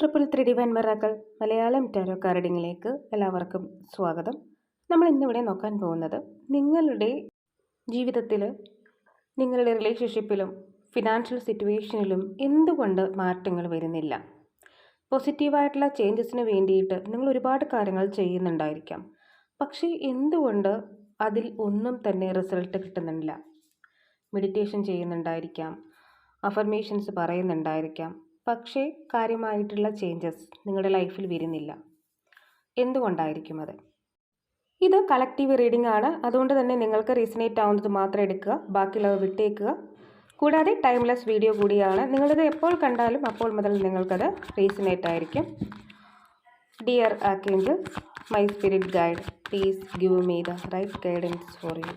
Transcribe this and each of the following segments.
Triple three divine miracles Malayalam tarot കാർഡിങ്ങിലേക്ക് എല്ലാവർക്കും സ്വാഗതം. നമ്മൾ ഇന്നിവിടെ നോക്കാൻ പോകുന്നത് നിങ്ങളുടെ ജീവിതത്തിൽ നിങ്ങളുടെ റിലേഷൻഷിപ്പിലും ഫിനാൻഷ്യൽ സിറ്റുവേഷനിലും എന്തുകൊണ്ട് മാറ്റങ്ങൾ വരുന്നില്ല? പോസിറ്റീവായിട്ടുള്ള ചേഞ്ചസിന് വേണ്ടിയിട്ട് നിങ്ങൾ ഒരുപാട് കാര്യങ്ങൾ ചെയ്യുന്നുണ്ടായിരിക്കാം. പക്ഷേ എന്തുകൊണ്ട് അതിൽ ഒന്നും തന്നെ റിസൾട്ട് കിട്ടുന്നില്ല? മെഡിറ്റേഷൻ ചെയ്യുന്നുണ്ടായിരിക്കാം അഫർമേഷൻസ് പറയുന്നുണ്ടായിരിക്കാം പക്ഷേ കാര്യമായിട്ടുള്ള ചേഞ്ചസ് നിങ്ങളുടെ ലൈഫിൽ വരുന്നില്ല. എന്തുകൊണ്ടായിരിക്കും അത്? ഇത് കളക്റ്റീവ് റീഡിംഗ് ആണ്. അതുകൊണ്ട് തന്നെ നിങ്ങൾക്ക് റീസണേറ്റ് ആവുന്നത് മാത്രം എടുക്കുക ബാക്കിയുള്ളവ വിട്ടേക്കുക. കൂടാതെ ടൈംലെസ് വീഡിയോ കൂടിയാണ്. നിങ്ങളിത് എപ്പോൾ കണ്ടാലും അപ്പോൾ മുതൽ നിങ്ങൾക്കത് റീസണേറ്റ് ആയിരിക്കും. Dear archangels my spirit guide please give me the right guidance for you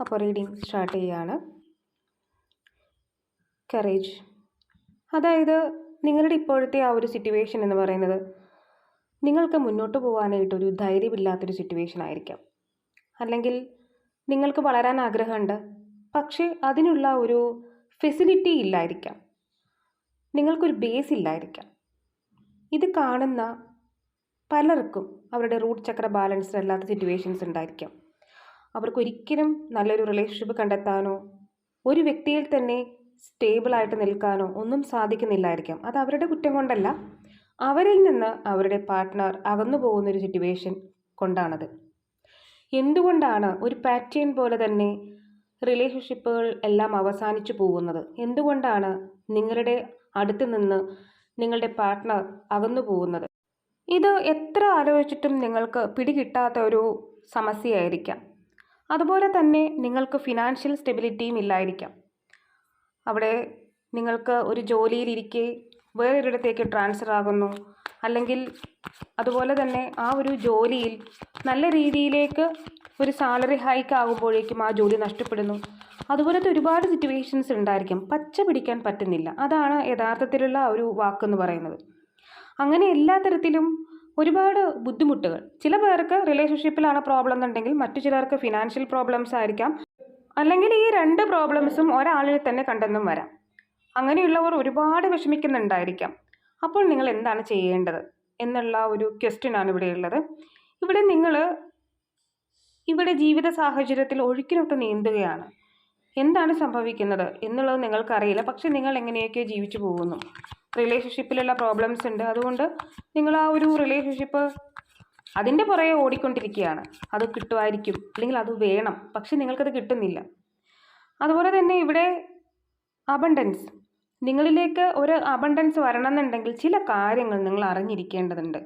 അപ്പോൾ റീഡിംഗ് സ്റ്റാർട്ട് ചെയ്യുകയാണ് കറേജ് അതായത് നിങ്ങളുടെ ഇപ്പോഴത്തെ ആ ഒരു സിറ്റുവേഷൻ എന്ന് പറയുന്നത് നിങ്ങൾക്ക് മുന്നോട്ട് പോകാനായിട്ടൊരു ധൈര്യമില്ലാത്തൊരു സിറ്റുവേഷൻ ആയിരിക്കാം. അല്ലെങ്കിൽ നിങ്ങൾക്ക് വളരാൻ ആഗ്രഹമുണ്ട് പക്ഷേ അതിനുള്ള ഒരു ഫെസിലിറ്റി ഇല്ലായിരിക്കാം. നിങ്ങൾക്കൊരു ബേസ് ഇല്ലായിരിക്കാം. ഇത് കാണുന്ന പലർക്കും അവരുടെ റൂട്ട് ചക്ര ബാലൻസ്ഡ് അല്ലാത്ത സിറ്റുവേഷൻസ് ഉണ്ടായിരിക്കാം. അവർക്കൊരിക്കലും നല്ലൊരു റിലേഷൻഷിപ്പ് കണ്ടെത്താനോ ഒരു വ്യക്തിയിൽ തന്നെ സ്റ്റേബിളായിട്ട് നിൽക്കാനോ ഒന്നും സാധിക്കുന്നില്ലായിരിക്കാം. അത് അവരുടെ കുറ്റം കൊണ്ടല്ല. അവരിൽ നിന്ന് അവരുടെ പാർട്ട്ണർ അകന്നു പോകുന്നൊരു സിറ്റുവേഷൻ കൊണ്ടാണത്. എന്തുകൊണ്ടാണ് ഒരു പാറ്റേൺ പോലെ തന്നെ റിലേഷൻഷിപ്പുകൾ എല്ലാം അവസാനിച്ചു പോകുന്നത്? എന്തുകൊണ്ടാണ് നിങ്ങളുടെ അടുത്ത് നിന്ന് നിങ്ങളുടെ പാർട്ട്ണർ അകന്നു പോകുന്നത്? ഇത് എത്ര ആലോചിച്ചിട്ടും നിങ്ങൾക്ക് പിടികിട്ടാത്ത ഒരു സമസ്യയായിരിക്കാം. അതുപോലെ തന്നെ നിങ്ങൾക്ക് ഫിനാൻഷ്യൽ സ്റ്റെബിലിറ്റിയും ഇല്ലായിരിക്കാം. അവിടെ നിങ്ങൾക്ക് ഒരു ജോലിയിലിരിക്കെ വേറൊരിടത്തേക്ക് ട്രാൻസ്ഫർ ആകുന്നു. അല്ലെങ്കിൽ അതുപോലെ തന്നെ ആ ഒരു ജോലിയിൽ നല്ല രീതിയിലേക്ക് ഒരു സാലറി ഹൈക്ക് ആകുമ്പോഴേക്കും ആ ജോലി നഷ്ടപ്പെടുന്നു. അതുപോലത്തെ ഒരുപാട് സിറ്റുവേഷൻസ് ഉണ്ടായിരിക്കും. പച്ച പിടിക്കാൻ പറ്റുന്നില്ല. അതാണ് യഥാർത്ഥത്തിലുള്ള ഒരു വാക്കെന്ന് പറയുന്നത്. അങ്ങനെ എല്ലാ തരത്തിലും ഒരുപാട് ബുദ്ധിമുട്ടുകൾ. ചില പേർക്ക് റിലേഷൻഷിപ്പിലാണ് പ്രോബ്ലം എന്നുണ്ടെങ്കിൽ മറ്റു ചിലർക്ക് ഫിനാൻഷ്യൽ പ്രോബ്ലംസ് ആയിരിക്കാം. അല്ലെങ്കിൽ ഈ രണ്ട് പ്രോബ്ലംസും ഒരാളിൽ തന്നെ കണ്ടെന്നും വരാം. അങ്ങനെയുള്ളവർ ഒരുപാട് വിഷമിക്കുന്നുണ്ടായിരിക്കാം. അപ്പോൾ നിങ്ങൾ എന്താണ് ചെയ്യേണ്ടത് എന്നുള്ള ഒരു ക്വസ്റ്റ്യനാണ് ഇവിടെയുള്ളത് ഇവിടെ നിങ്ങൾ ഇവിടെ ജീവിത സാഹചര്യത്തിൽ ഒഴുക്കിനൊത്ത് നീന്തുകയാണ്. എന്താണ് സംഭവിക്കുന്നത് എന്നുള്ളത് നിങ്ങൾക്കറിയില്ല. പക്ഷെ നിങ്ങൾ എങ്ങനെയൊക്കെ ജീവിച്ചു പോകുന്നു. റിലേഷൻഷിപ്പിലുള്ള പ്രോബ്ലംസ് ഉണ്ട്. അതുകൊണ്ട് നിങ്ങൾ ആ ഒരു റിലേഷൻഷിപ്പ് അതിന്റെ പുറകെ ഓടിക്കൊണ്ടിരിക്കുകയാണ്. അത് കിട്ടുമായിരിക്കും. അല്ലെങ്കിൽ അത് വേണം. പക്ഷെ നിങ്ങൾക്കത് കിട്ടുന്നില്ല. അതുപോലെ തന്നെ ഇവിടെ അബണ്ടൻസ് നിങ്ങളിലേക്ക് ഒരു അബണ്ടൻസ് വരണമെന്നുണ്ടെങ്കിൽ ചില കാര്യങ്ങൾ നിങ്ങൾ അറിഞ്ഞിരിക്കേണ്ടതുണ്ട്.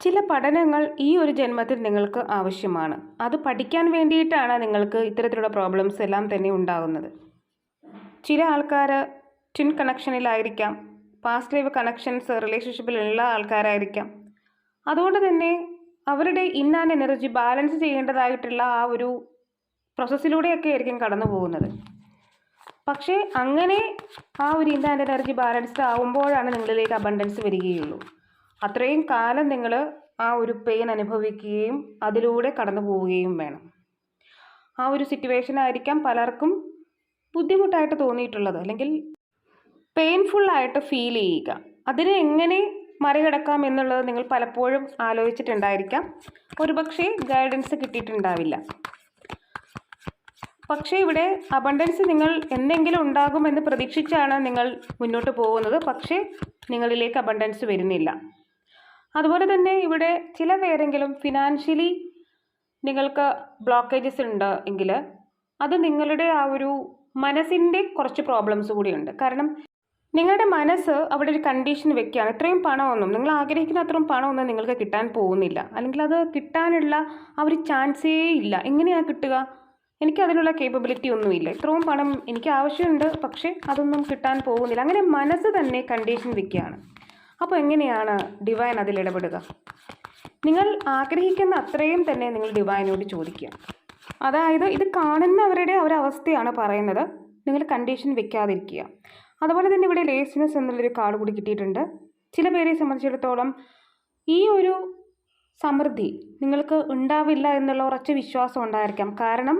ചില പഠനങ്ങൾ ഈ ഒരു ജന്മത്തിൽ നിങ്ങൾക്ക് ആവശ്യമാണ്. അത് പഠിക്കാൻ വേണ്ടിയിട്ടാണ് നിങ്ങൾക്ക് ഇത്തരത്തിലുള്ള പ്രോബ്ലംസ് എല്ലാം തന്നെ ഉണ്ടാകുന്നത്. ചില ആൾക്കാർ ട്വിൻ കണക്ഷനിലായിരിക്കാം പാസ്റ്റ് ലൈവ് കണക്ഷൻസ് റിലേഷൻഷിപ്പിലുള്ള ആൾക്കാരായിരിക്കാം. അതുകൊണ്ട് തന്നെ അവരുടെ ആൻഡ് എനർജി ബാലൻസ് ചെയ്യേണ്ടതായിട്ടുള്ള ആ ഒരു പ്രോസസ്സിലൂടെയൊക്കെ ആയിരിക്കും കടന്നു പോകുന്നത്. പക്ഷേ അങ്ങനെ ആ ഒരു ആൻഡ് എനർജി ബാലൻസ്ഡ് ആവുമ്പോഴാണ് നിങ്ങളിലേക്ക് അബണ്ടൻസ് വരികയുള്ളൂ. അത്രയും കാലം നിങ്ങൾ ആ ഒരു പെയിൻ അനുഭവിക്കുകയും അതിലൂടെ കടന്നു പോവുകയും വേണം. ആ ഒരു സിറ്റുവേഷൻ ആയിരിക്കാം പലർക്കും ബുദ്ധിമുട്ടായിട്ട് തോന്നിയിട്ടുള്ളത് അല്ലെങ്കിൽ പെയിൻഫുള്ളായിട്ട് ഫീൽ ചെയ്യുക. അതിനെ എങ്ങനെ മറികടക്കാം എന്നുള്ളത് നിങ്ങൾ പലപ്പോഴും ആലോചിച്ചിട്ടുണ്ടായിരിക്കാം. ഒരുപക്ഷെ ഗൈഡൻസ് കിട്ടിയിട്ടുണ്ടാവില്ല. പക്ഷേ ഇവിടെ അബണ്ടൻസ് നിങ്ങൾ എന്തെങ്കിലും ഉണ്ടാകുമെന്ന് പ്രതീക്ഷിച്ചാണ് നിങ്ങൾ മുന്നോട്ട് പോകുന്നത്. പക്ഷേ നിങ്ങളിലേക്ക് അബണ്ടൻസ് വരുന്നില്ല. അതുപോലെ തന്നെ ഇവിടെ ചില പേരെങ്കിലും ഫിനാൻഷ്യലി നിങ്ങൾക്ക് ബ്ലോക്കേജസ് ഉണ്ട് എങ്കിൽ അത് നിങ്ങളുടെ ആ ഒരു മനസ്സിന്റെ കുറച്ച് പ്രോബ്ലംസ് കൂടിയുണ്ട്. കാരണം നിങ്ങളുടെ മനസ്സ് അവിടെ ഒരു കണ്ടീഷൻ വെക്കുകയാണ്. ഇത്രയും പണമൊന്നും നിങ്ങൾ ആഗ്രഹിക്കുന്ന അത്രയും പണമൊന്നും നിങ്ങൾക്ക് കിട്ടാൻ പോകുന്നില്ല. അല്ലെങ്കിൽ അത് കിട്ടാനുള്ള ആ ഒരു ചാൻസേ ഇല്ല. എങ്ങനെയാണ് കിട്ടുക? എനിക്ക് അതിനുള്ള കേപ്പബിലിറ്റി ഒന്നുമില്ല ഇത്രയും പണം എനിക്ക് ആവശ്യമുണ്ട് പക്ഷേ അതൊന്നും കിട്ടാൻ പോകുന്നില്ല. അങ്ങനെ മനസ്സ് തന്നെ കണ്ടീഷൻ വെക്കുകയാണ്. അപ്പോൾ എങ്ങനെയാണ് ഡിവൈൻ അതിൽ ഇടപെടുക? നിങ്ങൾ ആഗ്രഹിക്കുന്ന അത്രയും തന്നെ നിങ്ങൾ ഡിവൈനോട് ചോദിക്കുക. അതായത് ഇത് കാണുന്നവരുടെ ഒരവസ്ഥയാണ് പറയുന്നത്. നിങ്ങൾ കണ്ടീഷൻ വെക്കാതിരിക്കുക. അതുപോലെ തന്നെ ഇവിടെ ലേസിനെസ് എന്നുള്ളൊരു കാർഡ് കൂടി കിട്ടിയിട്ടുണ്ട്. ചില പേരെ സംബന്ധിച്ചിടത്തോളം ഈ ഒരു സമൃദ്ധി നിങ്ങൾക്ക് ഉണ്ടാവില്ല എന്നുള്ള ഉറച്ച വിശ്വാസം ഉണ്ടായിരിക്കാം. കാരണം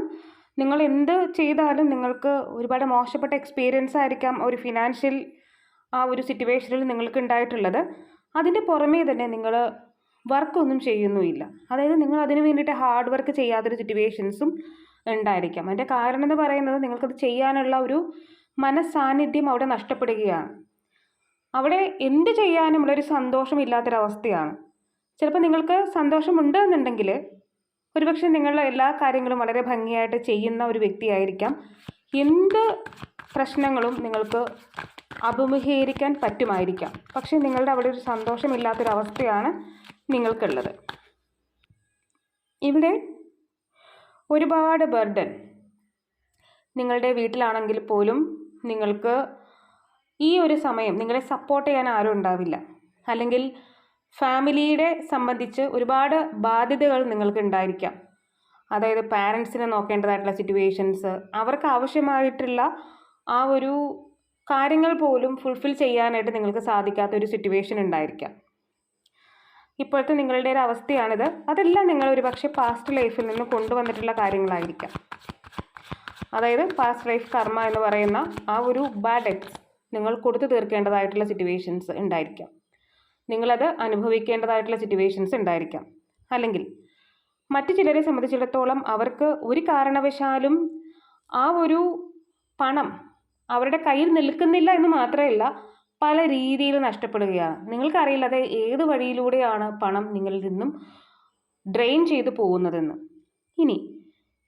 നിങ്ങൾ എന്ത് ചെയ്താലും നിങ്ങൾക്ക് ഒരുപാട് മോശപ്പെട്ട എക്സ്പീരിയൻസ് ആയിരിക്കാം ഒരു ഫിനാൻഷ്യൽ ആ ഒരു സിറ്റുവേഷനിൽ നിങ്ങൾക്ക് ഉണ്ടായിട്ടുള്ളത്. അതിന്റെ പുറമേ തന്നെ നിങ്ങൾ വർക്കൊന്നും ചെയ്യുന്നുമില്ല. അതായത് നിങ്ങൾ അതിന് വേണ്ടിയിട്ട് ഹാർഡ് വർക്ക് ചെയ്യാത്തൊരു സിറ്റുവേഷൻസും ഉണ്ടായിരിക്കാം. അതിന്റെ കാരണം എന്ന് പറയുന്നത് നിങ്ങൾക്കത് ചെയ്യാനുള്ള ഒരു മനസ്സാന്നിധ്യം അവിടെ നഷ്ടപ്പെടുകയാണ്. അവിടെ എന്ത് ചെയ്യാനുമുള്ളൊരു സന്തോഷമില്ലാത്തൊരവസ്ഥയാണ്. ചിലപ്പോൾ നിങ്ങൾക്ക് സന്തോഷമുണ്ട് എന്നുണ്ടെങ്കിൽ ഒരുപക്ഷെ നിങ്ങളുടെ എല്ലാ കാര്യങ്ങളും വളരെ ഭംഗിയായിട്ട് ചെയ്യുന്ന ഒരു വ്യക്തിയായിരിക്കാം. എന്ത് പ്രശ്നങ്ങളും നിങ്ങൾക്ക് അഭിമുഖീകരിക്കാൻ പറ്റുമായിരിക്കാം. പക്ഷേ നിങ്ങളുടെ അവിടെ ഒരു സന്തോഷമില്ലാത്തൊരവസ്ഥയാണ് നിങ്ങൾക്കുള്ളത്. ഇവിടെ ഒരുപാട് ബർഡൻ നിങ്ങളുടെ വീട്ടിലാണെങ്കിൽ പോലും നിങ്ങൾക്ക് ഈ ഒരു സമയം നിങ്ങളെ സപ്പോർട്ട് ചെയ്യാൻ ആരും ഉണ്ടാവില്ല. അല്ലെങ്കിൽ ഫാമിലിയുടെ സംബന്ധിച്ച് ഒരുപാട് ബാധ്യതകൾ നിങ്ങൾക്ക് ഉണ്ടായിരിക്കാം. അതായത് പാരൻസിനെ നോക്കേണ്ടതായിട്ടുള്ള സിറ്റുവേഷൻസ് അവർക്ക് ആവശ്യമായിട്ടുള്ള ആ ഒരു കാര്യങ്ങൾ പോലും ഫുൾഫിൽ ചെയ്യാനായിട്ട് നിങ്ങൾക്ക് സാധിക്കാത്ത ഒരു സിറ്റുവേഷൻ ഉണ്ടായിരിക്കാം. ഇപ്പോഴത്തെ നിങ്ങളുടെ ഒരു അവസ്ഥയാണിത്. അതെല്ലാം നിങ്ങൾ ഒരു പക്ഷേ പാസ്റ്റ് ലൈഫിൽ നിന്ന് കൊണ്ടുവന്നിട്ടുള്ള കാര്യങ്ങളായിരിക്കാം. അതായത് പാസ്റ്റ് ലൈഫ് കർമ്മ എന്ന് പറയുന്ന ആ ഒരു ബാഡ് എക്സ് നിങ്ങൾ കൊടുത്തു തീർക്കേണ്ടതായിട്ടുള്ള സിറ്റുവേഷൻസ് ഉണ്ടായിരിക്കാം. നിങ്ങളത് അനുഭവിക്കേണ്ടതായിട്ടുള്ള സിറ്റുവേഷൻസ് ഉണ്ടായിരിക്കാം. അല്ലെങ്കിൽ മറ്റു ചിലരെ സംബന്ധിച്ചിടത്തോളം അവർക്ക് ഒരു കാരണവശാലും ആ ഒരു പണം അവരുടെ കയ്യിൽ നിൽക്കുന്നില്ല എന്ന് മാത്രമല്ല പല രീതിയിൽ നഷ്ടപ്പെടുകയാണ്. നിങ്ങൾക്കറിയില്ലാതെ ഏത് വഴിയിലൂടെയാണ് പണം നിങ്ങളിൽ നിന്നും ഡ്രെയിൻ ചെയ്തു പോകുന്നതെന്ന്. ഇനി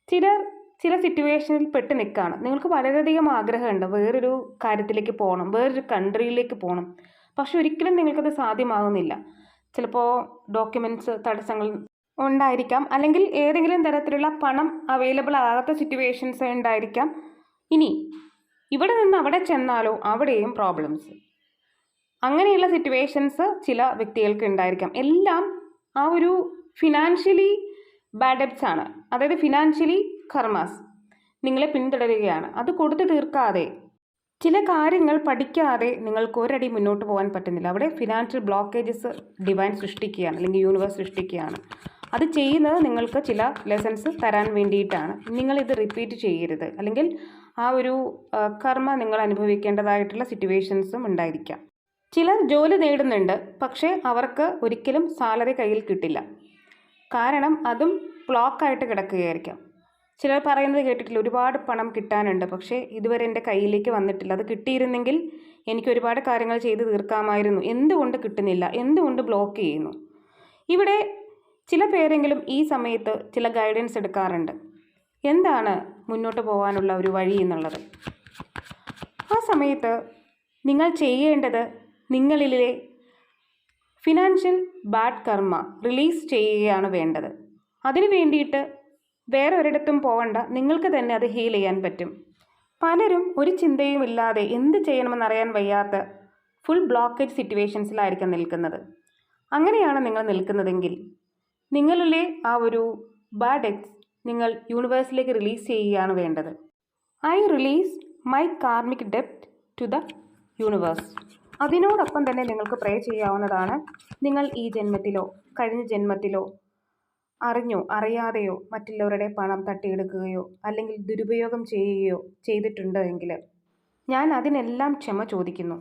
ചിലർ ചില സിറ്റുവേഷനിൽ പെട്ട് നിൽക്കുകയാണ് നിങ്ങൾക്ക് വളരെയധികം ആഗ്രഹമുണ്ട് വേറൊരു കാര്യത്തിലേക്ക് പോകണം വേറൊരു കൺട്രിയിലേക്ക് പോകണം. പക്ഷെ ഒരിക്കലും നിങ്ങൾക്കത് സാധ്യമാകുന്നില്ല. ചിലപ്പോൾ ഡോക്യുമെന്റ്സ് തടസ്സങ്ങൾ ഉണ്ടായിരിക്കാം. അല്ലെങ്കിൽ ഏതെങ്കിലും തരത്തിലുള്ള പണം അവൈലബിൾ ആകാത്ത സിറ്റുവേഷൻസ് ഉണ്ടായിരിക്കാം. ഇനി ഇവിടെ നിന്ന് അവിടെ ചെന്നാലോ അവിടെയും പ്രോബ്ലംസ് അങ്ങനെയുള്ള സിറ്റുവേഷൻസ് ചില വ്യക്തികൾക്ക് ഉണ്ടായിരിക്കാം. എല്ലാം ആ ഒരു ഫിനാൻഷ്യലി ബാഡ് ബാഡപ്സ് ആണ്. അതായത് ഫിനാൻഷ്യലി കർമാസ്. നിങ്ങളെ പിന്തുടരുകയാണ്. അത് കൊടുത്തു തീർക്കാതെ. ചില കാര്യങ്ങൾ പഠിക്കാതെ നിങ്ങൾക്ക് ഒരടി മുന്നോട്ട് പോകാൻ പറ്റുന്നില്ല. അവിടെ ഫിനാൻഷ്യൽ ബ്ലോക്കേജസ് ഡിവൈൻ സൃഷ്ടിക്കുകയാണ് അല്ലെങ്കിൽ യൂണിവേഴ്സ് സൃഷ്ടിക്കുകയാണ്. അത് ചെയ്യുന്നത് നിങ്ങൾക്ക് ചില ലെസൺസ് തരാൻ വേണ്ടിയിട്ടാണ്. നിങ്ങളിത് റിപ്പീറ്റ് ചെയ്യരുത്. അല്ലെങ്കിൽ ആ ഒരു കർമ്മ നിങ്ങൾ അനുഭവിക്കേണ്ടതായിട്ടുള്ള സിറ്റുവേഷൻസും ഉണ്ടായിരിക്കാം. ചിലർ ജോലി നേടുന്നുണ്ട് പക്ഷേ അവർക്ക് ഒരിക്കലും സാലറി കയ്യിൽ കിട്ടില്ല. കാരണം അതും ബ്ലോക്കായിട്ട് കിടക്കുകയായിരിക്കാം. ചിലർ പറയുന്നത് കേട്ടിട്ടില്ല ഒരുപാട് പണം കിട്ടാനുണ്ട് പക്ഷേ ഇതുവരെ എന്റെ കയ്യിലേക്ക് വന്നിട്ടില്ല. അത് കിട്ടിയിരുന്നെങ്കിൽ എനിക്ക് ഒരുപാട് കാര്യങ്ങൾ ചെയ്ത് തീർക്കാമായിരുന്നു. എന്തുകൊണ്ട് കിട്ടുന്നില്ല? എന്തുകൊണ്ട് ബ്ലോക്ക് ചെയ്യുന്നു? ഇവിടെ ചില പേരെങ്കിലും ഈ സമയത്ത് ചില ഗൈഡൻസ് എടുക്കാറുണ്ട്. എന്താണ് മുന്നോട്ട് പോകാനുള്ള ഒരു വഴി എന്നുള്ളത്? ആ സമയത്ത് നിങ്ങൾ ചെയ്യേണ്ടത് നിങ്ങളിലെ ഫിനാൻഷ്യൽ ബാഡ് കർമ്മ റിലീസ് ചെയ്യുകയാണ് വേണ്ടത്. അതിനു വേണ്ടിയിട്ട് വേറെ ഒരിടത്തും പോകണ്ട നിങ്ങൾക്ക് തന്നെ അത് ഹീൽ ചെയ്യാൻ പറ്റും. പലരും ഒരു ചിന്തയും ഇല്ലാതെ എന്ത് ചെയ്യണമെന്നറിയാൻ വയ്യാത്ത ഫുൾ ബ്ലോക്കേജ് സിറ്റുവേഷൻസിലായിരിക്കും നിൽക്കുന്നത്. അങ്ങനെയാണ് നിങ്ങൾ നിൽക്കുന്നതെങ്കിൽ നിങ്ങളിലെ ആ ഒരു ബാഡ് എക്സ് നിങ്ങൾ യൂണിവേഴ്സിലേക്ക് റിലീസ് ചെയ്യുകയാണ് വേണ്ടത്. ഐ റിലീസ് മൈ കാർമിക് ഡെപ്റ്റ് ടു ദ യൂണിവേഴ്സ് അതിനോടൊപ്പം തന്നെ നിങ്ങൾക്ക് പ്രേ ചെയ്യാവുന്നതാണ്. നിങ്ങൾ ഈ ജന്മത്തിലോ കഴിഞ്ഞ ജന്മത്തിലോ അറിഞ്ഞോ അറിയാതെയോ മറ്റുള്ളവരുടെ പണം തട്ടിയെടുക്കുകയോ അല്ലെങ്കിൽ ദുരുപയോഗം ചെയ്യുകയോ ചെയ്തിട്ടുണ്ടോ എങ്കിൽ ഞാൻ അതിനെല്ലാം ക്ഷമ ചോദിക്കുന്നു.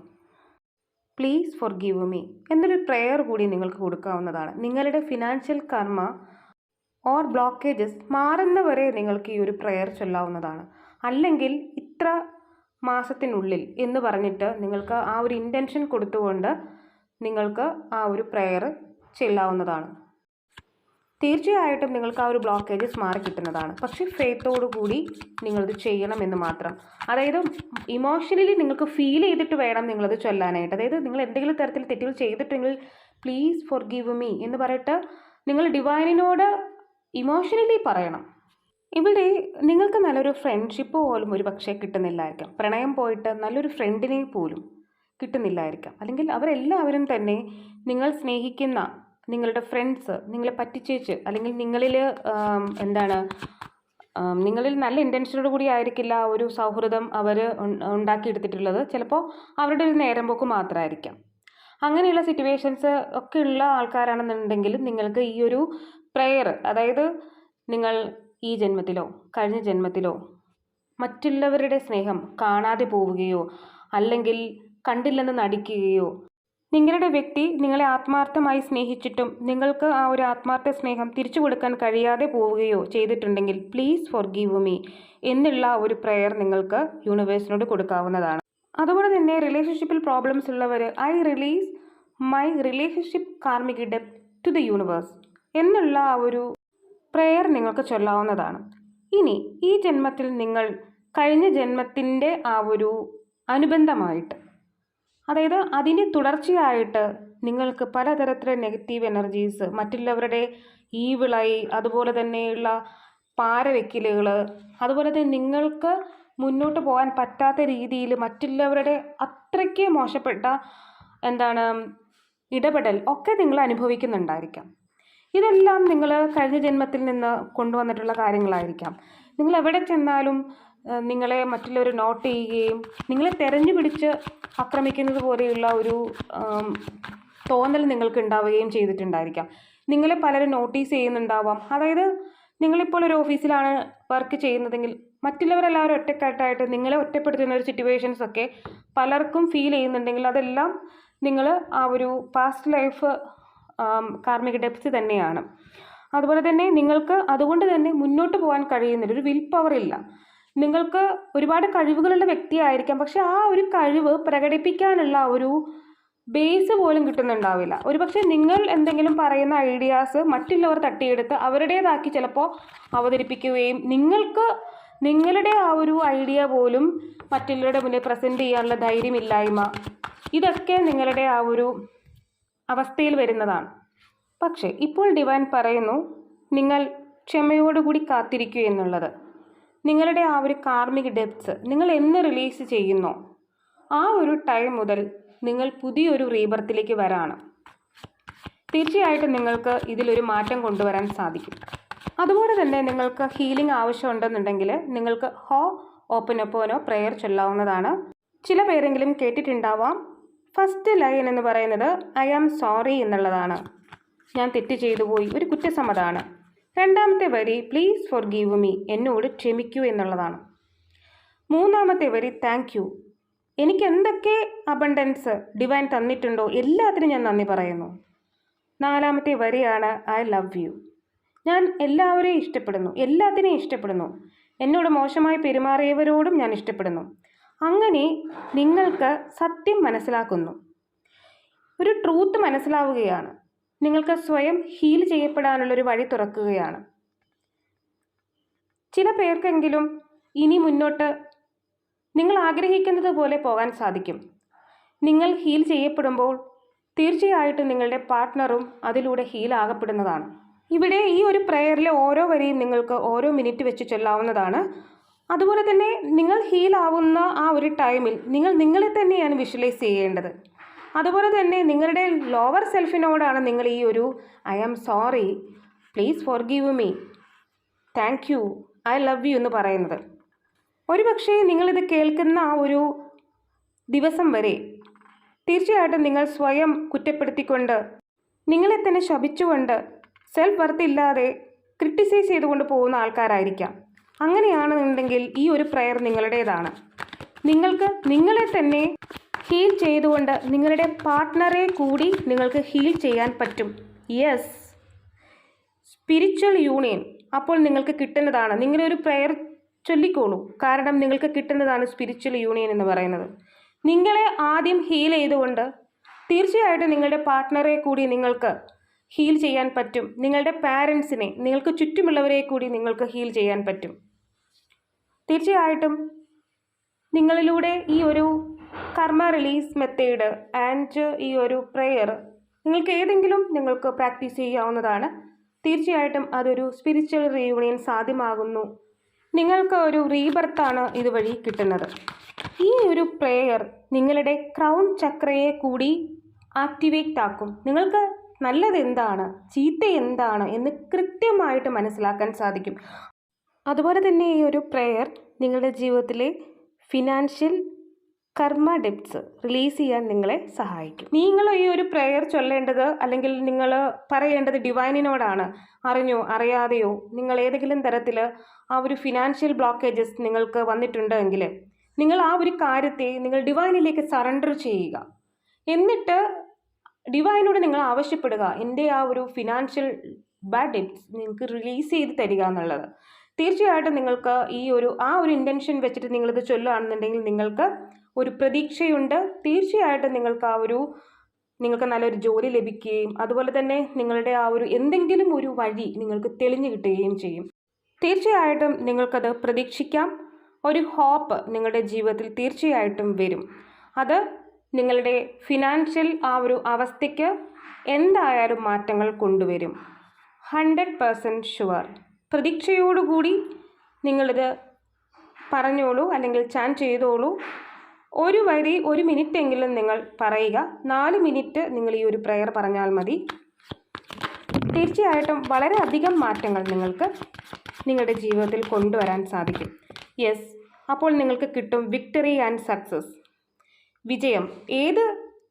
പ്ലീസ് ഫോർ ഗീവ് മീ എന്നൊരു പ്രെയർ കൂടി നിങ്ങൾക്ക് കൊടുക്കാവുന്നതാണ്. നിങ്ങളുടെ ഫിനാൻഷ്യൽ കർമ്മ ഓർ ബ്ലോക്കേജസ് മാറുന്നവരെ നിങ്ങൾക്ക് ഈ ഒരു പ്രെയർ ചൊല്ലാവുന്നതാണ്. അല്ലെങ്കിൽ ഇത്ര മാസത്തിനുള്ളിൽ എന്ന് പറഞ്ഞിട്ട് നിങ്ങൾക്ക് ആ ഒരു ഇന്റൻഷൻ കൊടുത്തുകൊണ്ട് നിങ്ങൾക്ക് ആ ഒരു പ്രെയർ ചെല്ലാവുന്നതാണ്. തീർച്ചയായിട്ടും നിങ്ങൾക്ക് ആ ഒരു ബ്ലോക്കേജസ് മാറി കിട്ടുന്നതാണ്. പക്ഷേ കൂടി നിങ്ങളത് ചെയ്യണമെന്ന് മാത്രം. അതായത് ഇമോഷണലി നിങ്ങൾക്ക് ഫീൽ ചെയ്തിട്ട് വേണം നിങ്ങളത് ചൊല്ലാനായിട്ട്. അതായത് നിങ്ങൾ എന്തെങ്കിലും തരത്തിൽ തെറ്റുകൾ ചെയ്തിട്ടുണ്ടെങ്കിൽ പ്ലീസ് ഫോർ ഗിവ് മീ എന്ന് പറഞ്ഞിട്ട് നിങ്ങൾ ഡിവൈനിനോട് ഇമോഷണലി പറയണം. ഇവിടെ നിങ്ങൾക്ക് നല്ലൊരു ഫ്രണ്ട്ഷിപ്പ് പോലും ഒരു പക്ഷേ കിട്ടുന്നില്ലായിരിക്കാം. പ്രണയം പോയിട്ട് നല്ലൊരു ഫ്രണ്ടിനെ പോലും കിട്ടുന്നില്ലായിരിക്കാം. അല്ലെങ്കിൽ അവരെല്ലാവരും തന്നെ നിങ്ങൾ സ്നേഹിക്കുന്ന നിങ്ങളുടെ ഫ്രണ്ട്സ് നിങ്ങളെ പറ്റിച്ചേച്ച് അല്ലെങ്കിൽ നിങ്ങളിൽ എന്താണ് നിങ്ങളിൽ നല്ല ഇന്റൻഷനോട് കൂടി ആയിരിക്കില്ല ആ ഒരു സൗഹൃദം അവർ ഉണ്ടാക്കിയെടുത്തിട്ടുള്ളത്. ചിലപ്പോൾ അവരുടെ ഒരു നേരം പോക്ക് മാത്രമായിരിക്കാം അങ്ങനെയുള്ള സിറ്റുവേഷൻസ് ഒക്കെ ഉള്ള ആൾക്കാരാണെന്നുണ്ടെങ്കിൽ നിങ്ങൾക്ക് ഈ ഒരു പ്രെയർ അതായത് നിങ്ങൾ ഈ ജന്മത്തിലോ കഴിഞ്ഞ ജന്മത്തിലോ മറ്റുള്ളവരുടെ സ്നേഹം കാണാതെ പോവുകയോ അല്ലെങ്കിൽ കണ്ടില്ലെന്ന് നടിക്കുകയോ നിങ്ങളുടെ വ്യക്തി നിങ്ങളെ ആത്മാർത്ഥമായി സ്നേഹിച്ചിട്ടും നിങ്ങൾക്ക് ആ ഒരു ആത്മാർത്ഥ സ്നേഹം തിരിച്ചു കൊടുക്കാൻ കഴിയാതെ പോവുകയോ ചെയ്തിട്ടുണ്ടെങ്കിൽ പ്ലീസ് ഫോർ ഗീവ് മീ എന്നുള്ള ഒരു പ്രെയർ നിങ്ങൾക്ക് യൂണിവേഴ്സിനോട് കൊടുക്കാവുന്നതാണ്. അതുപോലെ തന്നെ റിലേഷൻഷിപ്പിൽ പ്രോബ്ലംസ് ഉള്ളവർ I release my relationship karmic ഡെപ്റ്റ് to the universe എന്നുള്ള ആ ഒരു പ്രെയർ നിങ്ങൾക്ക് ചൊല്ലാവുന്നതാണ്. ഇനി ഈ ജന്മത്തിൽ നിങ്ങൾ കഴിഞ്ഞ ജന്മത്തിന്റെ ആ ഒരു അനുബന്ധമായിട്ട് അതായത് അതിന്റെ തുടർച്ചയായിട്ട് നിങ്ങൾക്ക് പലതരത്തിലെ നെഗറ്റീവ് എനർജീസ് മറ്റുള്ളവരുടെ ഈ വിളയി അതുപോലെ തന്നെയുള്ള പാരവെക്കലുകൾ അതുപോലെ തന്നെ നിങ്ങൾക്ക് മുന്നോട്ട് പോകാൻ പറ്റാത്ത രീതിയിൽ മറ്റുള്ളവരുടെ അത്രയ്ക്ക് മോശപ്പെട്ട എന്താണ് ഇടപെടൽ ഒക്കെ നിങ്ങൾ അനുഭവിക്കുന്നുണ്ടായിരിക്കാം. ഇതെല്ലാം നിങ്ങൾ കഴിഞ്ഞ ജന്മത്തിൽ നിന്ന് കൊണ്ടുവന്നിട്ടുള്ള കാര്യങ്ങളായിരിക്കാം. നിങ്ങൾ എവിടെ ചെന്നാലും നിങ്ങളെ മറ്റുള്ളവർ നോട്ട് ചെയ്യുകയും നിങ്ങളെ തെരഞ്ഞു പിടിച്ച് ആക്രമിക്കുന്നത് പോലെയുള്ള ഒരു തോന്നൽ നിങ്ങൾക്ക് ഉണ്ടാവുകയും ചെയ്തിട്ടുണ്ടായിരിക്കാം. നിങ്ങളെ പലരും നോട്ടീസ് ചെയ്യുന്നുണ്ടാവാം. അതായത് നിങ്ങളിപ്പോൾ ഒരു ഓഫീസിലാണ് വർക്ക് ചെയ്യുന്നതെങ്കിൽ മറ്റുള്ളവരെല്ലാവരും ഒറ്റക്കെട്ടായിട്ട് നിങ്ങളെ ഒറ്റപ്പെടുത്തുന്ന ഒരു സിറ്റുവേഷൻസ് ഒക്കെ പലർക്കും ഫീൽ ചെയ്യുന്നുണ്ടെങ്കിൽ അതെല്ലാം നിങ്ങൾ ആ ഒരു പാസ്റ്റ് ലൈഫ് കാർമിക ഡെപ്സ് തന്നെയാണ്. അതുപോലെ തന്നെ നിങ്ങൾക്ക് അതുകൊണ്ട് തന്നെ മുന്നോട്ട് പോകാൻ കഴിയുന്നില്ല ഒരു വിൽ പവർ ഇല്ല. നിങ്ങൾക്ക് ഒരുപാട് കഴിവുകളുള്ള വ്യക്തിയായിരിക്കാം. പക്ഷെ ആ ഒരു കഴിവ് പ്രകടിപ്പിക്കാനുള്ള ഒരു ബേസ് പോലും കിട്ടുന്നുണ്ടാവില്ല. ഒരുപക്ഷെ നിങ്ങൾ എന്തെങ്കിലും പറയുന്ന ഐഡിയാസ് മറ്റുള്ളവർ തട്ടിയെടുത്ത് അവരുടേതാക്കി ചിലപ്പോൾ അവതരിപ്പിക്കുകയും നിങ്ങൾക്ക് നിങ്ങളുടെ ആ ഒരു ഐഡിയ പോലും മറ്റുള്ളവരുടെ മുന്നിൽ പ്രസന്റ് ചെയ്യാനുള്ള ധൈര്യമില്ലായ്മ ഇതൊക്കെ നിങ്ങളുടെ ആ ഒരു അവസ്ഥയിൽ വരുന്നതാണ്. പക്ഷേ ഇപ്പോൾ ഡിവൈൻ പറയുന്നു നിങ്ങൾ ക്ഷമയോടുകൂടി കാത്തിരിക്കൂ എന്നുള്ളത്. നിങ്ങളുടെ ആ ഒരു കാർമിക് ഡെപ്സ് നിങ്ങൾ എന്ന് റിലീസ് ചെയ്യുന്നോ? ആ ഒരു ടൈം മുതൽ നിങ്ങൾ പുതിയൊരു റീബർത്തിലേക്ക് വരാണ്. തീർച്ചയായിട്ടും നിങ്ങൾക്ക് ഇതിലൊരു മാറ്റം കൊണ്ടുവരാൻ സാധിക്കും. അതുപോലെ തന്നെ നിങ്ങൾക്ക് ഹീലിംഗ് ആവശ്യമുണ്ടെന്നുണ്ടെങ്കിൽ നിങ്ങൾക്ക് ഹോ ഓപ്പനൊപ്പോനോ പ്രെയർ ചൊല്ലാവുന്നതാണ്. ചില പേരെങ്കിലും കേട്ടിട്ടുണ്ടാവാം. ഫസ്റ്റ് ലൈൻ എന്ന് പറയുന്നത് ഐ ആം സോറി എന്നുള്ളതാണ്. ഞാൻ തെറ്റ് ചെയ്തു പോയി. ഒരു കുറ്റസമ്മതമാണ് രണ്ടാമത്തെ വരി പ്ലീസ് ഫോർ ഗീവ് മീ എന്നോട് ക്ഷമിക്കൂ എന്നുള്ളതാണ്. മൂന്നാമത്തെ വരി താങ്ക് യു എനിക്ക് എന്തൊക്കെ അബണ്ടൻസ് ഡിവൈൻ തന്നിട്ടുണ്ടോ എല്ലാത്തിനും ഞാൻ നന്ദി പറയുന്നു. നാലാമത്തെ വരിയാണ് ഐ ലവ് യു ഞാൻ എല്ലാവരെയും ഇഷ്ടപ്പെടുന്നു എല്ലാത്തിനെയും ഇഷ്ടപ്പെടുന്നു. എന്നോട് മോശമായി പെരുമാറിയവരോടും ഞാൻ ഇഷ്ടപ്പെടുന്നു. അങ്ങനെ നിങ്ങൾക്ക് സത്യം മനസ്സിലാക്കുന്നു. ഒരു ട്രൂത്ത് മനസ്സിലാവുകയാണ്. നിങ്ങൾക്ക് സ്വയം ഹീൽ ചെയ്യപ്പെടാനുള്ളൊരു വഴി തുറക്കുകയാണ്. ചില പേർക്കെങ്കിലും ഇനി മുന്നോട്ട് നിങ്ങൾ ആഗ്രഹിക്കുന്നത് പോലെ പോകാൻ സാധിക്കും. നിങ്ങൾ ഹീൽ ചെയ്യപ്പെടുമ്പോൾ തീർച്ചയായിട്ടും നിങ്ങളുടെ പാർട്ട്ണറും അതിലൂടെ ഹീൽ ആകപ്പെടുന്നതാണ്. ഇവിടെ ഈ ഒരു പ്രെയറിലെ ഓരോ വരിയും നിങ്ങൾക്ക് ഓരോ മിനിറ്റ് വെച്ച് ചൊല്ലാവുന്നതാണ്. അതുപോലെ തന്നെ നിങ്ങൾ ഹീൽ ആവുന്ന ആ ഒരു ടൈമിൽ നിങ്ങൾ നിങ്ങളെ തന്നെയാണ് വിഷ്വലൈസ് ചെയ്യേണ്ടത്. അതുപോലെ തന്നെ നിങ്ങളുടെ ലോവർ സെൽഫിനോടാണ് നിങ്ങൾ ഈ ഒരു I am sorry please forgive me thank you I love you എന്ന് പറയുന്നത്. ഒരുപക്ഷേ നിങ്ങളിത് കേൾക്കുന്ന ആ ഒരു ദിവസം വരെ തീർച്ചയായിട്ടും നിങ്ങൾ സ്വയം കുറ്റപ്പെടുത്തിക്കൊണ്ട് നിങ്ങളെ തന്നെ ശപിച്ചുകൊണ്ട് സെൽഫ് വർത്ത് ഇല്ലാതെ ക്രിട്ടിസൈസ് ചെയ്തുകൊണ്ട് പോകുന്ന ആൾക്കാരായിരിക്കാം. അങ്ങനെയാണെന്നുണ്ടെങ്കിൽ ഈ ഒരു പ്രെയർ നിങ്ങളുടേതാണ്. നിങ്ങൾക്ക് നിങ്ങളെ തന്നെ ഹീൽ ചെയ്തുകൊണ്ട് നിങ്ങളുടെ പാർട്ട്ണറെ കൂടി നിങ്ങൾക്ക് ഹീൽ ചെയ്യാൻ പറ്റും. യെസ് സ്പിരിച്വൽ യൂണിയൻ അപ്പോൾ നിങ്ങൾക്ക് കിട്ടുന്നതാണ്. നിങ്ങളെ ഒരു പ്രയർ ചൊല്ലിക്കോളൂ. കാരണം നിങ്ങൾക്ക് കിട്ടുന്നതാണ് സ്പിരിച്വൽ യൂണിയൻ എന്ന് പറയുന്നത്. നിങ്ങളെ ആദ്യം ഹീൽ ചെയ്തുകൊണ്ട് തീർച്ചയായിട്ടും നിങ്ങളുടെ പാർട്ട്ണറെ കൂടി നിങ്ങൾക്ക് ഹീൽ ചെയ്യാൻ പറ്റും. നിങ്ങളുടെ പാരൻസിനെ നിങ്ങൾക്ക് ചുറ്റുമുള്ളവരെ കൂടി നിങ്ങൾക്ക് ഹീൽ ചെയ്യാൻ പറ്റും. തീർച്ചയായിട്ടും നിങ്ങളിലൂടെ ഈ ഒരു കർമ്മ റിലീസ് മെത്തേഡ് ആൻഡ് ഈ ഒരു പ്രെയർ നിങ്ങൾക്ക് ഏതെങ്കിലും നിങ്ങൾക്ക് പ്രാക്ടീസ് ചെയ്യാവുന്നതാണ്. തീർച്ചയായിട്ടും അതൊരു സ്പിരിച്വൽ റീയൂണിയൻ സാധ്യമാകുന്നു. നിങ്ങൾക്ക് ഒരു റീബർത്താണ് ഇതുവഴി കിട്ടുന്നത്. ഈ ഒരു പ്രെയർ നിങ്ങളുടെ ക്രൗൺ ചക്രയെ കൂടി ആക്ടിവേറ്റ് ആക്കും. നിങ്ങൾക്ക് നല്ലത് എന്താണ്? ചീത്ത എന്താണ്? എന്ന് കൃത്യമായിട്ട് മനസ്സിലാക്കാൻ സാധിക്കും. അതുപോലെ തന്നെ ഈ ഒരു പ്രെയർ നിങ്ങളുടെ ജീവിതത്തിലെ ഫിനാൻഷ്യൽ കർമ്മ ഡെപ്റ്റ്സ് റിലീസ് ചെയ്യാൻ നിങ്ങളെ സഹായിക്കും. നിങ്ങൾ ഈ ഒരു പ്രെയർ ചൊല്ലേണ്ടത് അല്ലെങ്കിൽ നിങ്ങൾ പറയേണ്ടത് ഡിവൈനിനോടാണ് അറിഞ്ഞോ അറിയാതെയോ നിങ്ങൾ ഏതെങ്കിലും തരത്തിൽ ആ ഒരു ഫിനാൻഷ്യൽ ബ്ലോക്കേജസ് നിങ്ങൾക്ക് വന്നിട്ടുണ്ടെങ്കിൽ നിങ്ങൾ ആ ഒരു കാര്യത്തെ നിങ്ങൾ ഡിവൈനിലേക്ക് സറണ്ടർ ചെയ്യുക. എന്നിട്ട് ഡിവൈനോട് നിങ്ങൾ ആവശ്യപ്പെടുക. എന്റെ ആ ഒരു ഫിനാൻഷ്യൽ ബാഡ് ഡെപ്റ്റ്സ് നിങ്ങൾക്ക് റിലീസ് ചെയ്ത് തരിക എന്നുള്ളത്. തീർച്ചയായിട്ടും നിങ്ങൾക്ക് ഈ ഒരു ആ ഒരു ഇന്റൻഷൻ വെച്ചിട്ട് നിങ്ങളിത് ചൊല്ലുകയാണെന്നുണ്ടെങ്കിൽ നിങ്ങൾക്ക് ഒരു പ്രതീക്ഷയുണ്ട്. തീർച്ചയായിട്ടും നിങ്ങൾക്ക് ആ ഒരു നിങ്ങൾക്ക് നല്ലൊരു ജോലി ലഭിക്കുകയും അതുപോലെ തന്നെ നിങ്ങളുടെ ആ ഒരു എന്തെങ്കിലും ഒരു വഴി നിങ്ങൾക്ക് തെളിഞ്ഞു കിട്ടുകയും ചെയ്യും. തീർച്ചയായിട്ടും നിങ്ങൾക്കത് പ്രതീക്ഷിക്കാം. ഒരു ഹോപ്പ് നിങ്ങളുടെ ജീവിതത്തിൽ തീർച്ചയായിട്ടും വരും. അത് നിങ്ങളുടെ ഫിനാൻഷ്യൽ ആ ഒരു അവസ്ഥയ്ക്ക് എന്തായാലും മാറ്റങ്ങൾ കൊണ്ടുവരും. ഹൺഡ്രഡ് പേഴ്സന്റ് ഷുവർ പ്രതീക്ഷയോടുകൂടി നിങ്ങളിത് പറഞ്ഞോളൂ അല്ലെങ്കിൽ ചാൻ ചെയ്തോളൂ. ഒരു വരി ഒരു മിനിറ്റ് എങ്കിലും നിങ്ങൾ പറയുക. നാല് മിനിറ്റ് നിങ്ങൾ ഈ ഒരു പ്രെയർ പറഞ്ഞാൽ മതി. തീർച്ചയായിട്ടും വളരെയധികം മാറ്റങ്ങൾ നിങ്ങൾക്ക് നിങ്ങളുടെ ജീവിതത്തിൽ കൊണ്ടുവരാൻ സാധിക്കും. യെസ് അപ്പോൾ നിങ്ങൾക്ക് കിട്ടും വിക്ടറി ആൻഡ് സക്സസ് വിജയം. ഏത്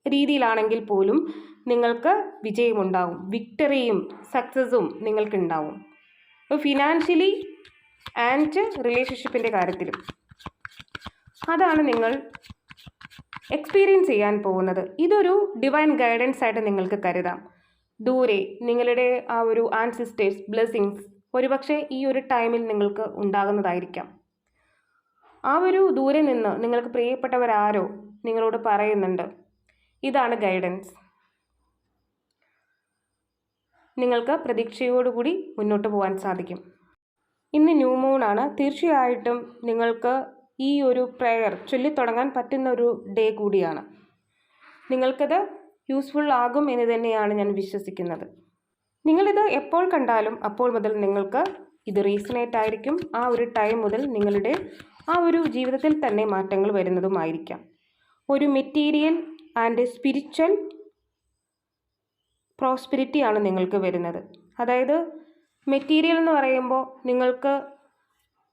രീതിയിലാണെങ്കിൽ പോലും നിങ്ങൾക്ക് വിജയമുണ്ടാവും. വിക്ടറിയും സക്സസ്സും നിങ്ങൾക്കുണ്ടാവും. ഫിനാൻഷ്യലി ആൻഡ് റിലേഷൻഷിപ്പിന്റെ കാര്യത്തിലും. അതാണ് നിങ്ങൾ എക്സ്പീരിയൻസ് ചെയ്യാൻ പോകുന്നത്. ഇതൊരു ഡിവൈൻ ഗൈഡൻസ് ആയിട്ട് നിങ്ങൾക്ക് കരുതാം. ദൂരെ നിങ്ങളുടെ ആ ഒരു ആൻസിസ്റ്റേഴ്സ് ബ്ലെസ്സിങ്സ് ഒരുപക്ഷെ ഈ ഒരു ടൈമിൽ നിങ്ങൾക്ക് ഉണ്ടാകുന്നതായിരിക്കാം. ആ ഒരു ദൂരെ നിന്ന് നിങ്ങൾക്ക് പ്രിയപ്പെട്ടവരാരോ നിങ്ങളോട് പറയുന്നുണ്ട്. ഇതാണ് ഗൈഡൻസ് നിങ്ങൾക്ക് പ്രതീക്ഷയോടുകൂടി മുന്നോട്ട് പോകാൻ സാധിക്കും. ഇന്ന് ന്യൂ മൂണാണ് തീർച്ചയായിട്ടും നിങ്ങൾക്ക് ഈ ഒരു പ്രെയർ ചൊല്ലിത്തുടങ്ങാൻ പറ്റുന്ന ഒരു ഡേ കൂടിയാണ്. നിങ്ങൾക്കത് യൂസ്ഫുൾ ആകും എന്ന് തന്നെയാണ് ഞാൻ വിശ്വസിക്കുന്നത്. നിങ്ങളിത് എപ്പോൾ കണ്ടാലും അപ്പോൾ മുതൽ നിങ്ങൾക്ക് ഇത് റീസണേറ്റ് ആയിരിക്കും. ആ ഒരു ടൈം മുതൽ നിങ്ങളുടെ ആ ഒരു ജീവിതത്തിൽ തന്നെ മാറ്റങ്ങൾ വരുന്നതുമായിരിക്കാം. ഒരു മെറ്റീരിയൽ ആൻഡ് സ്പിരിച്വൽ പ്രോസ്പിരിറ്റിയാണ് നിങ്ങൾക്ക് വരുന്നത്. അതായത് മെറ്റീരിയൽ എന്ന് പറയുമ്പോൾ നിങ്ങൾക്ക്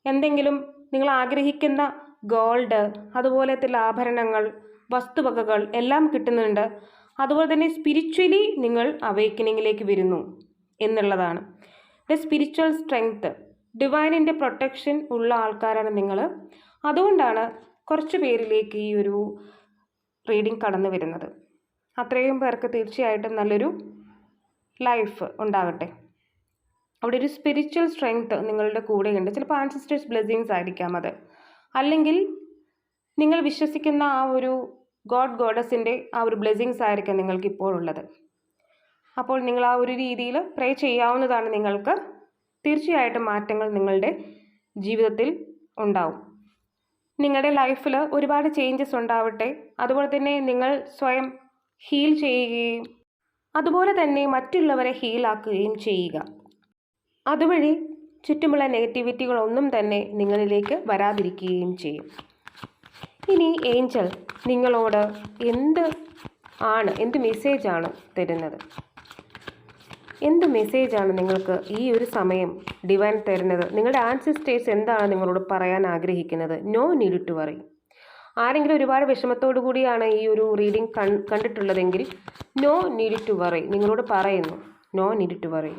എന്തെങ്കിലും നിങ്ങൾ ആഗ്രഹിക്കുന്ന ഗോൾഡ് അതുപോലത്തെ ആഭരണങ്ങൾ വസ്തുവകകൾ എല്ലാം കിട്ടുന്നുണ്ട്. അതുപോലെ തന്നെ സ്പിരിച്വലി നിങ്ങൾ അവേക്കനിങ്ങിലേക്ക് വരുന്നു എന്നുള്ളതാണ്. ദ സ്പിരിച്വൽ സ്ട്രെങ്ത് ഡിവൈനിന്റെ പ്രൊട്ടക്ഷൻ ഉള്ള ആൾക്കാരാണ് നിങ്ങൾ. അതുകൊണ്ടാണ് കുറച്ച് പേരിലേക്ക് ഈ ഒരു റീഡിംഗ് കടന്നു വരുന്നത്. അത്രയും പേർക്ക് തീർച്ചയായിട്ടും നല്ലൊരു ലൈഫ് ഉണ്ടാകട്ടെ. അവിടെ ഒരു സ്പിരിച്വൽ സ്ട്രെങ്ത് നിങ്ങളുടെ കൂടെയുണ്ട്. ചിലപ്പോൾ ആൻസിസ്റ്റേഴ്സ് ബ്ലെസ്സിങ്സ് ആയിരിക്കാം അത്. അല്ലെങ്കിൽ നിങ്ങൾ വിശ്വസിക്കുന്ന ആ ഒരു ഗോഡ് ഗോഡസിന്റെ ആ ഒരു ബ്ലെസ്സിങ്സ് ആയിരിക്കാം നിങ്ങൾക്ക് ഇപ്പോൾ ഉള്ളത് അപ്പോൾ നിങ്ങൾ ആ ഒരു രീതിയിൽ പ്രേ ചെയ്യാവുന്നതാണ് നിങ്ങൾക്ക് തീർച്ചയായിട്ടും മാറ്റങ്ങൾ നിങ്ങളുടെ ജീവിതത്തിൽ ഉണ്ടാവും. നിങ്ങളുടെ ലൈഫിൽ ഒരുപാട് ചേഞ്ചസ് ഉണ്ടാവട്ടെ. അതുപോലെ തന്നെ നിങ്ങൾ സ്വയം ഹീൽ ചെയ്യുകയും അതുപോലെ തന്നെ മറ്റുള്ളവരെ ഹീലാക്കുകയും ചെയ്യുക. അതുവഴി ചുറ്റുമുള്ള നെഗറ്റിവിറ്റികളൊന്നും തന്നെ നിങ്ങളിലേക്ക് വരാതിരിക്കുകയും ചെയ്യും. ഇനി ഏഞ്ചൽ നിങ്ങളോട് എന്ത് ആണ് എന്ത് മെസ്സേജാണ് തരുന്നത്? എന്ത് മെസ്സേജാണ് നിങ്ങൾക്ക് ഈ ഒരു സമയം ഡിവൈൻ തരുന്നത്? നിങ്ങളുടെ ആൻസിസ്റ്റേഴ്സ് എന്താണ് നിങ്ങളോട് പറയാൻ ആഗ്രഹിക്കുന്നത്? നോ നീഡ് ടു വറി ആരെങ്കിലും ഒരുപാട് വിഷമത്തോടു കൂടിയാണ് ഈ ഒരു റീഡിംഗ് കണ്ടിട്ടുള്ളതെങ്കിൽ നോ നീഡ് ടു വറി നിങ്ങളോട് പറയുന്നു no need to worry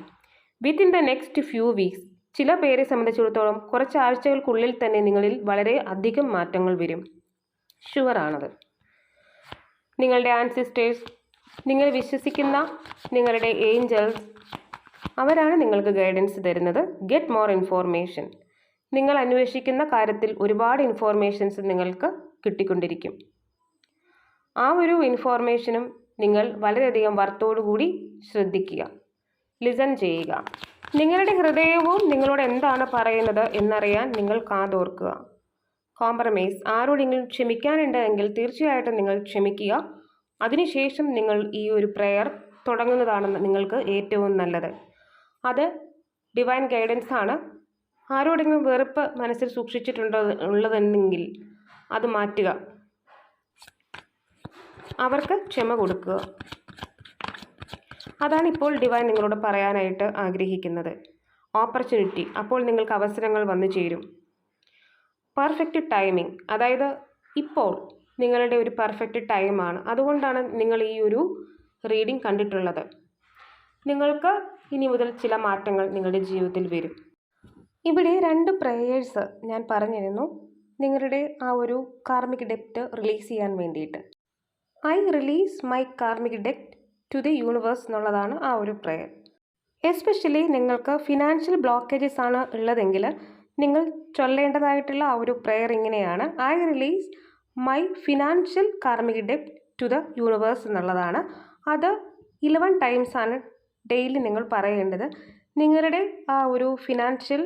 within the next few weeks ചില പേരെ സംബന്ധിച്ചിടത്തോളം കുറച്ച് ആഴ്ചകൾക്കുള്ളിൽ തന്നെ നിങ്ങളിൽ വളരെ അധികം മാറ്റങ്ങൾ വരും. ഷുവറാണത് നിങ്ങളുടെ ആൻസിസ്റ്റേഴ്സ് നിങ്ങൾ വിശ്വസിക്കുന്ന നിങ്ങളുടെ ഏഞ്ചൽസ് അവരാണ് നിങ്ങൾക്ക് ഗൈഡൻസ് തരുന്നത്. ഗെറ്റ് മോർ ഇൻഫോർമേഷൻ നിങ്ങൾ അന്വേഷിക്കുന്ന കാര്യത്തിൽ ഒരുപാട് ഇൻഫോർമേഷൻസ് നിങ്ങൾക്ക് കിട്ടിക്കൊണ്ടിരിക്കും. ആ ഒരു ഇൻഫോർമേഷനും നിങ്ങൾ വളരെയധികം വർത്തോടുകൂടി ശ്രദ്ധിക്കുക. ലിസൺ ചെയ്യുക. നിങ്ങളുടെ ഹൃദയവും നിങ്ങളോട് എന്താണ് പറയുന്നത് എന്നറിയാൻ നിങ്ങൾ കാതോർക്കുക. കോംപ്രമൈസ്. ആരോടെങ്കിലും ക്ഷമിക്കാനുണ്ട് എങ്കിൽ തീർച്ചയായിട്ടും നിങ്ങൾ ക്ഷമിക്കുക. അതിനുശേഷം നിങ്ങൾ ഈ ഒരു പ്രെയർ തുടങ്ങുന്നതാണ് നിങ്ങൾക്ക് ഏറ്റവും നല്ലത്. അത് ഡിവൈൻ ഗൈഡൻസ് ആണ്. ആരോടെങ്കിലും വെറുപ്പ് മനസ്സിൽ സൂക്ഷിച്ചിട്ടുണ്ടോ ഉള്ളതെങ്കിൽ അത് മാറ്റുക. അവർക്ക് ക്ഷമ കൊടുക്കുക. അതാണ് ഇപ്പോൾ ഡിവൈൻ നിങ്ങളോട് പറയാനായിട്ട് ആഗ്രഹിക്കുന്നത്. ഓപ്പർച്യൂണിറ്റി അപ്പോൾ നിങ്ങൾക്ക് അവസരങ്ങൾ വന്നു ചേരും. പെർഫെക്റ്റ് ടൈമിംഗ് അതായത് ഇപ്പോൾ നിങ്ങളുടെ ഒരു പെർഫെക്റ്റ് ടൈമാണ്. അതുകൊണ്ടാണ് നിങ്ങൾ ഈ ഒരു റീഡിംഗ് കണ്ടിട്ടുള്ളത്. നിങ്ങൾക്ക് ഇനി മുതൽ ചില മാറ്റങ്ങൾ നിങ്ങളുടെ ജീവിതത്തിൽ വരും. ഇവിടെ രണ്ട് പ്രേയേഴ്സ് ഞാൻ പറഞ്ഞിരുന്നു. നിങ്ങളുടെ ആ ഒരു കാർമിക് ഡെപ്റ്റ് റിലീസ് ചെയ്യാൻ വേണ്ടിയിട്ട്. ഐ റിലീസ് മൈ കാർമിക് ഡെപ്റ്റ് ടു ദി യൂണിവേഴ്സ് എന്നുള്ളതാണ് ആ ഒരു പ്രയർ എസ്പെഷ്യലി നിങ്ങൾക്ക് ഫിനാൻഷ്യൽ ബ്ലോക്കേജസ് ആണ് ഉള്ളതെങ്കിൽ നിങ്ങൾ ചൊല്ലേണ്ടതായിട്ടുള്ള ആ ഒരു പ്രയർ ഇങ്ങനെയാണ്. I release my financial karmic ഡെപ്റ്റ് to the universe എന്നുള്ളതാണ്. അത് ഇലവൻ ടൈംസ് ആണ് ഡെയിലി നിങ്ങൾ പറയേണ്ടത്. നിങ്ങളുടെ ആ ഒരു ഫിനാൻഷ്യൽ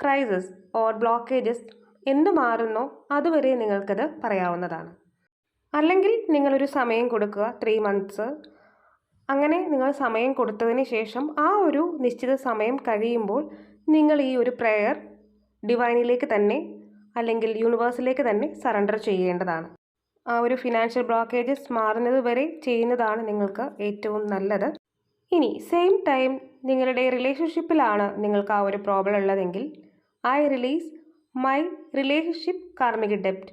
ക്രൈസിസ് ഓർ ബ്ലോക്കേജസ് എന്ത് മാറുന്നോ അതുവരെ നിങ്ങൾക്കത് പറയാവുന്നതാണ്. അല്ലെങ്കിൽ നിങ്ങളൊരു സമയം കൊടുക്കുക ത്രീ മന്ത്സ് അങ്ങനെ നിങ്ങൾ സമയം കൊടുത്തതിന് ശേഷം ആ ഒരു നിശ്ചിത സമയം കഴിയുമ്പോൾ നിങ്ങൾ ഈ ഒരു പ്രെയർ ഡിവൈനിലേക്ക് തന്നെ അല്ലെങ്കിൽ യൂണിവേഴ്സിലേക്ക് തന്നെ സറണ്ടർ ചെയ്യേണ്ടതാണ്. ആ ഒരു ഫിനാൻഷ്യൽ ബ്ലോക്കേജസ് മാറുന്നത് വരെ ചെയ്യുന്നതാണ് നിങ്ങൾക്ക് ഏറ്റവും നല്ലത്. ഇനി സെയിം ടൈം നിങ്ങളുടെ റിലേഷൻഷിപ്പിലാണ് നിങ്ങൾക്ക് ആ ഒരു പ്രോബ്ലം ഉള്ളതെങ്കിൽ I release my relationship karmic ഡെപ്റ്റ്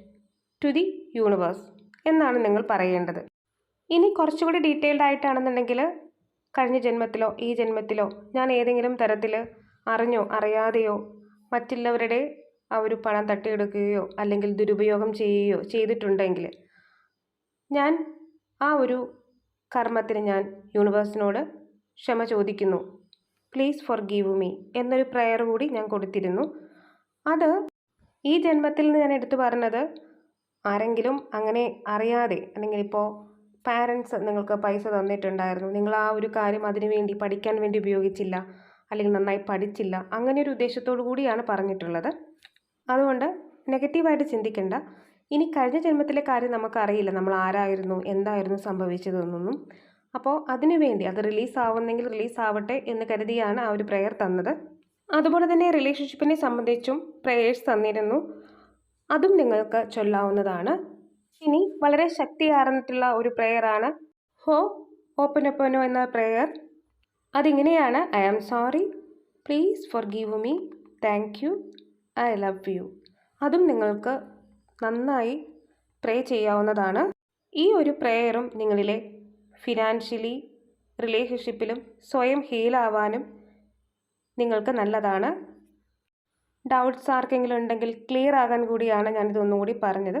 to the universe എന്നാണ് നിങ്ങൾ പറയേണ്ടത്. ഇനി കുറച്ചുകൂടി ഡീറ്റെയിൽഡ് ആയിട്ടാണെന്നുണ്ടെങ്കിൽ കഴിഞ്ഞ ജന്മത്തിലോ ഈ ജന്മത്തിലോ ഞാൻ ഏതെങ്കിലും തരത്തിൽ അറിഞ്ഞോ അറിയാതെയോ മറ്റുള്ളവരുടെ ആ ഒരു പണം തട്ടിയെടുക്കുകയോ അല്ലെങ്കിൽ ദുരുപയോഗം ചെയ്യുകയോ ചെയ്തിട്ടുണ്ടെങ്കിൽ ഞാൻ ആ ഒരു കർമ്മത്തിന് ഞാൻ യൂണിവേഴ്സിനോട് ക്ഷമ ചോദിക്കുന്നു. പ്ലീസ് ഫോർ ഗീവ് മീ എന്നൊരു പ്രെയർ കൂടി ഞാൻ കൊടുത്തിരുന്നു. അത് ഈ ജന്മത്തിൽ നിന്ന് ഞാൻ എടുത്തു പറഞ്ഞത് ആരെങ്കിലും അങ്ങനെ അറിയാതെ അല്ലെങ്കിൽ ഇപ്പോൾ പാരൻസ് നിങ്ങൾക്ക് പൈസ തന്നിട്ടുണ്ടായിരുന്നു. നിങ്ങൾ ആ ഒരു കാര്യം അതിനു വേണ്ടി പഠിക്കാൻ വേണ്ടി ഉപയോഗിച്ചില്ല. അല്ലെങ്കിൽ നന്നായി പഠിച്ചില്ല. അങ്ങനെ ഒരു ഉദ്ദേശത്തോടു കൂടിയാണ് പറഞ്ഞിട്ടുള്ളത്. അതുകൊണ്ട് നെഗറ്റീവായിട്ട് ചിന്തിക്കേണ്ട. ഇനി കഴിഞ്ഞ ജന്മത്തിലെ കാര്യം നമുക്കറിയില്ല. നമ്മൾ ആരായിരുന്നു എന്തായിരുന്നു സംഭവിച്ചതെന്നൊന്നും. അപ്പോൾ അതിനുവേണ്ടി അത് റിലീസ് ആവുന്നെങ്കിൽ റിലീസ് ആവട്ടെ എന്ന് കരുതിയാണ് ആ ഒരു പ്രെയർ തന്നത്. അതുപോലെ തന്നെ റിലേഷൻഷിപ്പിനെ സംബന്ധിച്ചും പ്രേയേഴ്സ് തന്നിരുന്നു. അതും നിങ്ങൾക്ക് ചൊല്ലാവുന്നതാണ്. ഇനി വളരെ ശക്തിയാർന്നിട്ടുള്ള ഒരു പ്രെയറാണ് ഹോ ഓപ്പൺ ഒപ്പനോ എന്ന പ്രെയർ അതിങ്ങനെയാണ് I am sorry please forgive me thank you I love you അതും നിങ്ങൾക്ക് നന്നായി പ്രേ ചെയ്യാവുന്നതാണ്. ഈ ഒരു പ്രെയറും നിങ്ങളിലെ ഫിനാൻഷ്യലി റിലേഷൻഷിപ്പിലും സ്വയം ഹീലാവാനും നിങ്ങൾക്ക് നല്ലതാണ്. ഡൗട്ട്സ് ആർക്കെങ്കിലും ഉണ്ടെങ്കിൽ ക്ലിയർ ആകാൻ കൂടിയാണ് ഞാനിതൊന്നുകൂടി പറഞ്ഞത്.